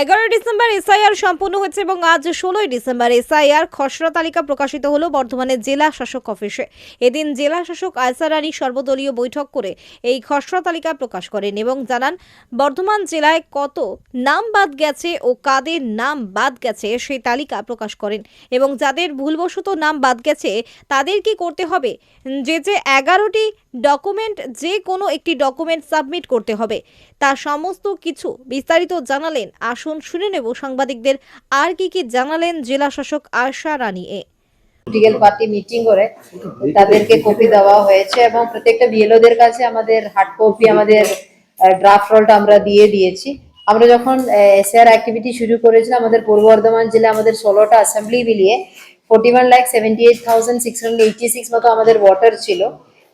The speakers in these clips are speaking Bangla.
এগারোই ডিসেম্বর এসআইআর সম্পন্ন হয়েছে এবং আজ ষোলোই ডিসেম্বর এসআইআর খসড়া তালিকা প্রকাশিত হলো বর্ধমানের জেলা শাসক অফিসে। এদিন জেলা শাসক আয়সার রানী সর্বদলীয় বৈঠক করে এই খসড়া তালিকা প্রকাশ করেন এবং জানান, বর্ধমান জেলায় কত নাম বাদ গেছে ও কাদের নাম বাদ গেছে সেই তালিকা প্রকাশ করেন এবং যাদের ভুলবশত নাম বাদ গেছে তাদের কি করতে হবে? যে যে এগারোটি ডকুমেন্ট যে কোনো একটি ডকুমেন্ট সাবমিট করতে হবে। তা সমস্ত কিছু বিস্তারিত জানালেন, আসুন শুনে নেব সাংবাদিকদের আর কি কি জানালেন জেলা শাসক আশা রানী এ। পলিটিক্যাল পার্টি মিটিং করে তাদেরকে কপি দেওয়া হয়েছে এবং প্রত্যেকটা বিএলওদের কাছে আমাদের হার্ড কপি আমাদের ড্রাফট রোলটা আমরা দিয়ে দিয়েছি। আমরা যখন এসআর অ্যাক্টিভিটি শুরু করেছিলাম, আমাদের পূর্ব বর্ধমান জেলা আমাদের ষোলোটা অ্যাসেম্বলি মিলিয়ে forty one lakh seventy eight thousand six hundred eighty six মতো আমাদের ওয়াটার ছিল।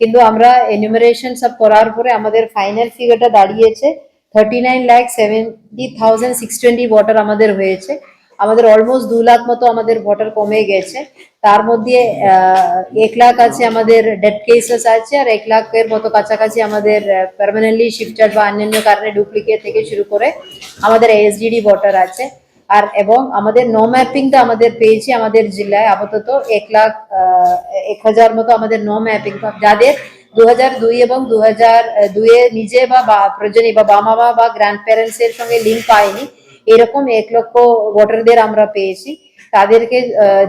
কিন্তু আমরা এনিউমারেশন সব করার পরে আমাদের ফাইনাল ফিগারটা দাঁড়িয়েছে thirty nine lakh seventy thousand six twenty voter আমাদের হয়েছে। আমাদের অলমোস্ট দু লাখ মতো আমাদের ভোটার কমে গেছে। তার মধ্যে এক লাখ আছে আমাদের ডেড কেসেস আছে আর এক লাখের মতো কাছাকাছি আমাদের পার্মানেন্টলি শিফটেড বা অন্যান্য কারণে ডুপ্লিকেট থেকে শুরু করে আমাদের এসডিডি ভোটার আছে। আর এবং আমাদের নো ম্যাপিংটা আমাদের পেয়েছি আমাদের জেলায় আপাতত এক লাখ এক হাজার মতো আমাদের নো ম্যাপিং যাদের দু হাজার দুই এবং দু হাজার দুয়ে নিজে বা প্রয়োজনে বা বাবা মা বা গ্র্যান্ড প্যারেন্টস এর সঙ্গে লিঙ্ক পায়নি, এরকম এক লক্ষ ভোটারদের আমরা পেয়েছি। তাদেরকে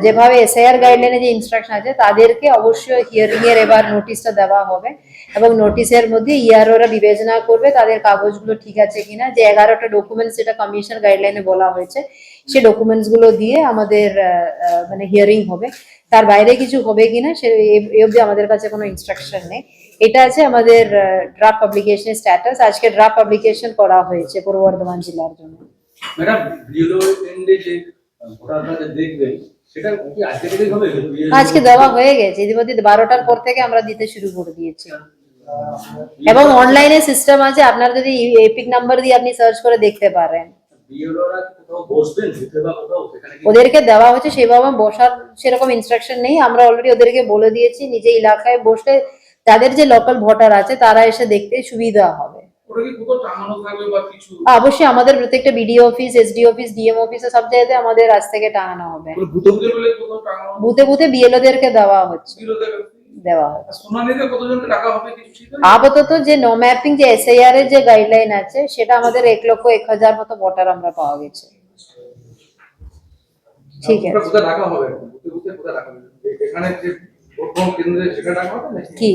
যেভাবে এসআইআর গাইডলাইনে যে ইনস্ট্রাকশন আছে, তাদেরকে অবশ্যই হিয়ারিং এর এবার নোটিশটা দেওয়া হবে এবং নোটিশের মধ্যে ইয়ারোরা বিবেচনা করবে তাদের কাগজগুলো ঠিক আছে কিনা। যে এগারোটা ডকুমেন্টস যেটা কমিশন গাইডলাইনে বলা হয়েছে, সে ডকুমেন্টসগুলো দিয়ে আমাদের মানে হিয়ারিং হবে। তার বাইরে কিছু হবে কিনা, সে এ অবধি আমাদের কাছে কোনো ইনস্ট্রাকশন নেই। এটা আছে আমাদের ড্রাফট পাবলিকেশনের স্ট্যাটাস আজকে ড্রাফট পাবলিকেশন করা হয়েছে পূর্ব বর্ধমান জেলার জন্য। ম্যাডাম আজকে দেওয়া হয়ে গেছে। ইতিমধ্যে বারোটার পর থেকে আমরা দিতে শুরু করে দিয়েছি। এবং অনলাইনে সিস্টেম আছে আপনার যদি এপিক নাম্বার দিয়ে আপনি সার্চ করে দেখতে পারেন। ওদেরকে দেওয়া হচ্ছে সেভাবে বসার সেরকম ইনস্ট্রাকশন নেই। আমরা অলরেডি ওদেরকে বলে দিয়েছি নিজে এলাকায় বসলে তাদের যে লোকাল ভোটার আছে তারা এসে দেখতে সুবিধা হবে। অবশ্যই আমাদের প্রত্যেকটা BDO office SD office DM অফিসে সব জায়গাতে আমাদের আজ থেকে টাঙানো হবে। বুথে বুথে বিএলওদেরকে দেওয়া হচ্ছে। দেওয়া আপাতত যে নো ম্যাপিং যে এসআইআর এর যে গাইডলাইন আছে সেটা আমাদের এক লক্ষ এক হাজার মতো ভোটার আমরা পাওয়া গেছে। ঠিক আছে। কি?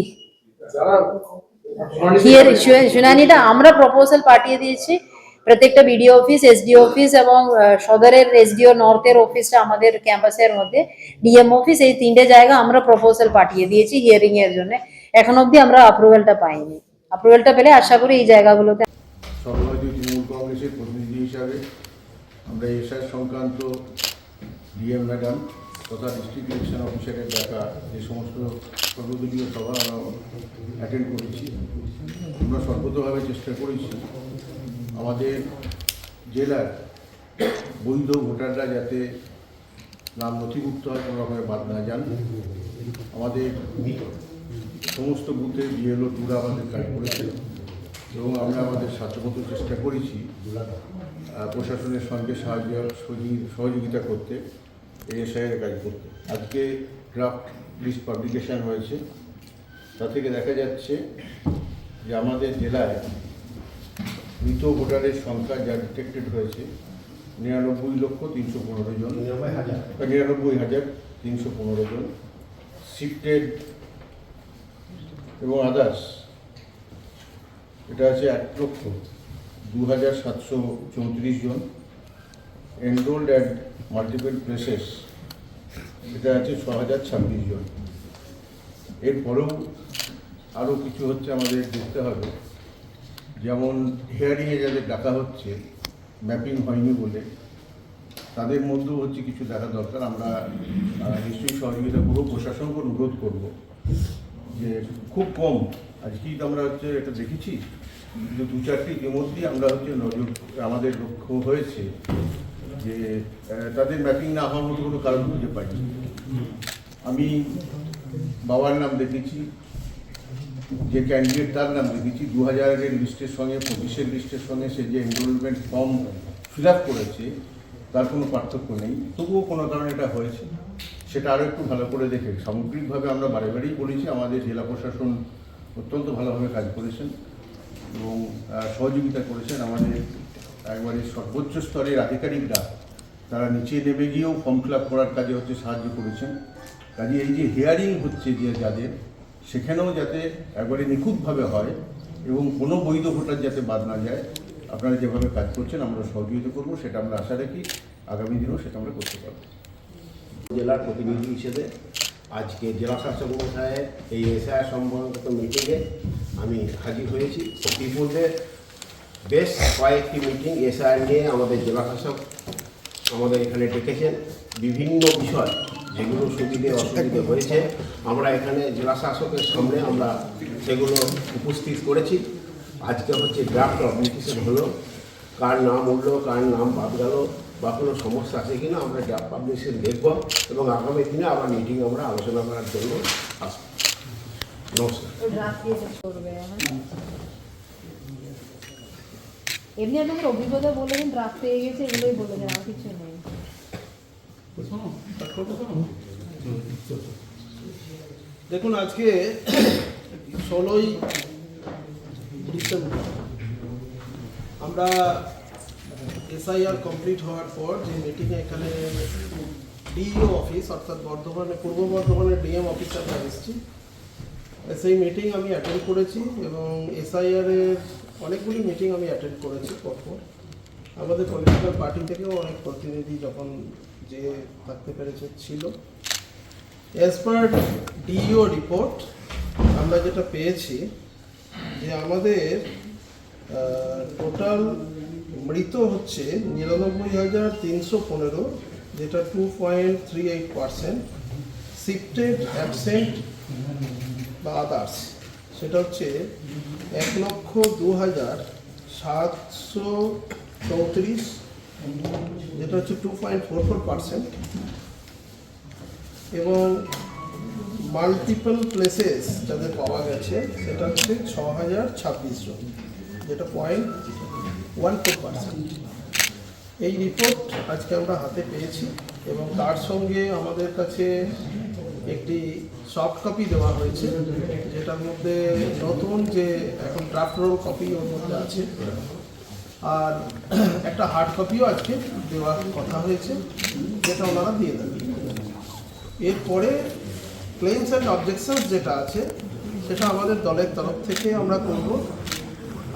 শুনানিটা আমরা প্রপোজাল পাঠিয়ে দিয়েছি। প্রত্যেকটা বিডিও অফিস এসডিও অফিস এবং সদরের এসডিও নর্থের অফিসটা আমাদের ক্যাম্পাসের মধ্যে। ডিএম অফিস এই তিনটে জায়গা আমরা প্রপোজাল পাঠিয়ে দিয়েছি হিয়ারিং এর জন্য। এখন অবধি আমরা অ্যাপ্রুভালটা পাইনি। অ্যাপ্রুভালটা পেলে আশা করি এই জায়গাগুলোতে সর্বভারতীয় তৃণমূল কংগ্রেসের প্রতিনিধি হিসাবে আমরা এসআর সংক্রান্ত ডিএম ম্যাডাম তথা ডিস্ট্রিক্ট ইলেকশন অফিসারের ডাকা যে সমস্ত সর্বদলীয় সভা আমরা অ্যাটেন্ড করেছি। আমরা সর্বতভাবে চেষ্টা করেছি আমাদের জেলার বৈধ ভোটাররা যাতে নাম নথিভুক্ত হয়, কোনো রকমের বাদ না যান। আমাদের সমস্ত বুথে বিএলও টুরা আমাদের কাজ করেছে এবং আমরা আমাদের সাধ্যমতো চেষ্টা করেছি প্রশাসনের সঙ্গে সাহায্য সহযোগিতা করতে। এসআইয়ের কাজ করতে। আজকে ড্রাফট লিস্ট পাবলিকেশন হয়েছে। তা থেকে দেখা যাচ্ছে যে আমাদের জেলায় মৃত ভোটারের সংখ্যা যা ডিটেক্টেড হয়েছে নিরানব্বই লক্ষ তিনশো পনেরো জন। নিরানব্বই হাজার। তিনশো পনেরো জন। শিফটেড এবং আদার্স এটা আছে এক লক্ষ দু হাজার সাতশো চৌত্রিশ জন। এনরোল্ড অ্যাট মাল্টিপল প্লেসেস এটা আছে ছ হাজার ছাব্বিশ জন। এরপরেও আরও কিছু হচ্ছে আমাদের দেখতে হবে। যেমন হিয়ারিংয়ে যাদের ডাকা হচ্ছে ম্যাপিং হয়নি বলে, তাদের মধ্যেও হচ্ছে কিছু দেখা দরকার। আমরা নিশ্চয়ই সহযোগিতা করব, প্রশাসনকে অনুরোধ করব যে খুব কম। আজকেই তো আমরা হচ্ছে এটা দেখেছি, যে দু চারটি ইতিমধ্যেই আমরা হচ্ছে নজর, আমাদের লক্ষ্য হয়েছে যে তাদের ম্যাপিং না হওয়ার মতো কোনো কারণ খুঁজে পাইনি। আমি বাবার নাম দেখেছি, যে ক্যান্ডিডেট তার নাম দেখেছি দু হাজারের লিস্টের সঙ্গে, পঁচিশের লিস্টের সঙ্গে সে যে এনরোলমেন্ট ফর্ম ফিল আপ করেছে, তার কোনো পার্থক্য নেই। তবুও কোনো কারণে এটা হয়েছে। সেটা আরও একটু ভালো করে দেখে, সামগ্রিকভাবে আমরা বারে বারেই বলেছি, আমাদের জেলা প্রশাসন অত্যন্ত ভালোভাবে কাজ করেছেন এবং সহযোগিতা করেছেন আমাদের একবারে সর্বোচ্চ স্তরের আধিকারিকরা, তারা নিচে নেমে গিয়েও ফর্ম ফিল করার কাজে হচ্ছে সাহায্য করেছেন। কাজে এই যে হিয়ারিং হচ্ছে যে যাদের, সেখানেও যাতে একবারে নিখুঁতভাবে হয় এবং কোনো বৈধ ভোটার যাতে বাদ না যায়, আপনারা যেভাবে কাজ করছেন আমরা সহযোগিতা করব, সেটা আমরা আশা রাখি আগামী দিনেও সেটা আমরা করতে পারব। জেলার প্রতিনিধি হিসেবে আজকে জেলা শাসক মহাশয়ের এই এসআই সম্পর্কিত মিটিংয়ে আমি হাজির হয়েছি। ইতিপূর্বে বেশ কয়েকটি মিটিং এসআই নিয়ে আমাদের জেলা শাসক আমাদের এখানে ডেকেছেন। বিভিন্ন বিষয় যেগুলো সুবিধে অসুবিধে হয়েছে, আমরা এখানে জেলা শাসকের সামনে আমরা সেগুলো উপস্থিত করেছি। আজকে হচ্ছে ড্রাফট অ্যাপ্লিকেশন হলো, কার নাম উঠল, কার নাম বাদ গেল, বা কোনো সমস্যা আছে কিনা আমরা ড্রাফট পাবলিশন দেখব এবং আগামী দিনে আবার মিটিং আমরা আলোচনা করার জন্য আসব। নমস্কার। এমনি আপনাদের অভিজ্ঞতা বললেন ড্রাফট পেয়ে গেছে, এগুলোই বললেন আর কিছু নেই। দেখুন, আজকে ষোলোই ডিসেম্বর, আমরা এসআইআর কমপ্লিট হওয়ার পর যে মিটিংয়ে এখানে ডিইও অফিস অর্থাৎ বর্ধমানে, পূর্ব বর্ধমানের ডিএম অফিসে আমরা এসেছি। সেই মিটিং আমি অ্যাটেন্ড করেছি এবং এসআইআর এর অনেকগুলি মিটিং আমি অ্যাটেন্ড করেছি পরপর। আমাদের পলিটিক্যাল পার্টি থেকেও অনেক প্রতিনিধি যখন যে থাকতে পেরেছে ছিল। অ্যাজ পার ডিইও রিপোর্ট আমরা যেটা পেয়েছি যে আমাদের টোটাল মৃত হচ্ছে নিরানব্বই হাজার তিনশো পনেরো, যেটা two point three eight percent shifted absent বা আদার্স সেটা হচ্ছে এক লক্ষ দু হাজার সাতশো চৌত্রিশ, যেটা হচ্ছে two point four four percent এবং মাল্টিপল প্লেসেস যাদের পাওয়া গেছে, সেটা হচ্ছে ছ হাজার ছাব্বিশ জন, যেটা পয়েন্ট ওয়ান ফোর পার্সেন্ট এই রিপোর্ট আজকে আমরা হাতে পেয়েছি এবং তার সঙ্গে আমাদের কাছে একটি সফট কপি দেওয়া হয়েছে, যেটার মধ্যে নতুন যে এখন ড্রাফট রোল কপি ওর মধ্যে আছে। আর একটা হার্ড কপিও আজকে দেওয়ার কথা হয়েছে, যেটা ওনারা দিয়ে দেবেন এরপরে ক্লেমস অ্যান্ড অবজেকশনস যেটা আছে, সেটা আমাদের দলের তরফ থেকে আমরা করব।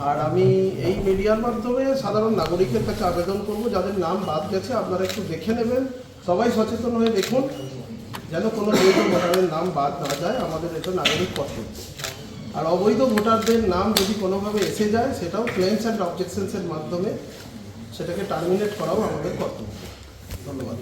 আর আমি এই মিডিয়ার মাধ্যমে সাধারণ নাগরিকের কাছে আবেদন করব, যাদের নাম বাদ গেছে, আপনারা একটু দেখে নেবেন। সবাই সচেতন হয়ে দেখুন। যেন কোনো বৈধ ভোটারের নাম বাদ না যায়, আমাদের এটা নাগরিক কর্তব্য আর অবৈধ ভোটারদের নাম যদি কোনোভাবে এসে যায়, সেটাও ক্লেমস অ্যান্ড অবজেকশনসের মাধ্যমে সেটাকে টার্মিনেট করাও আমাদের কর্তব্য। ধন্যবাদ।